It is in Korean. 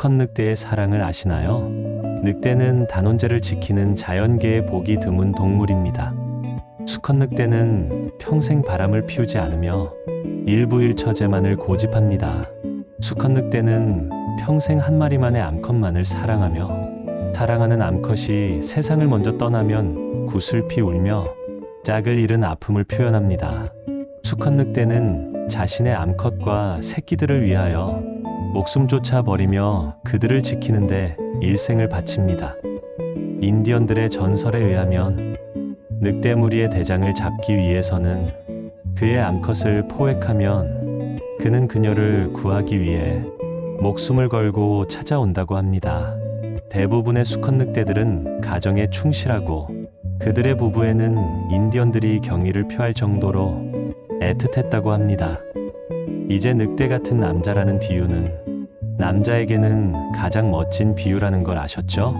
수컷 늑대의 사랑을 아시나요? 늑대는 단원제를 지키는 자연계에 보기 드문 동물입니다. 수컷 늑대는 평생 바람을 피우지 않으며 일부일처제만을 고집합니다. 수컷 늑대는 평생 한 마리만의 암컷만을 사랑하며 사랑하는 암컷이 세상을 먼저 떠나면 구슬피 울며 짝을 잃은 아픔을 표현합니다. 수컷 늑대는 자신의 암컷과 새끼들을 위하여 목숨조차 버리며 그들을 지키는데 일생을 바칩니다. 인디언들의 전설에 의하면 늑대 무리의 대장을 잡기 위해서는 그의 암컷을 포획하면 그는 그녀를 구하기 위해 목숨을 걸고 찾아온다고 합니다. 대부분의 수컷 늑대들은 가정에 충실하고 그들의 부부에는 인디언들이 경의를 표할 정도로 애틋했다고 합니다. 이제 늑대 같은 남자라는 비유는 남자에게는 가장 멋진 비유라는 걸 아셨죠?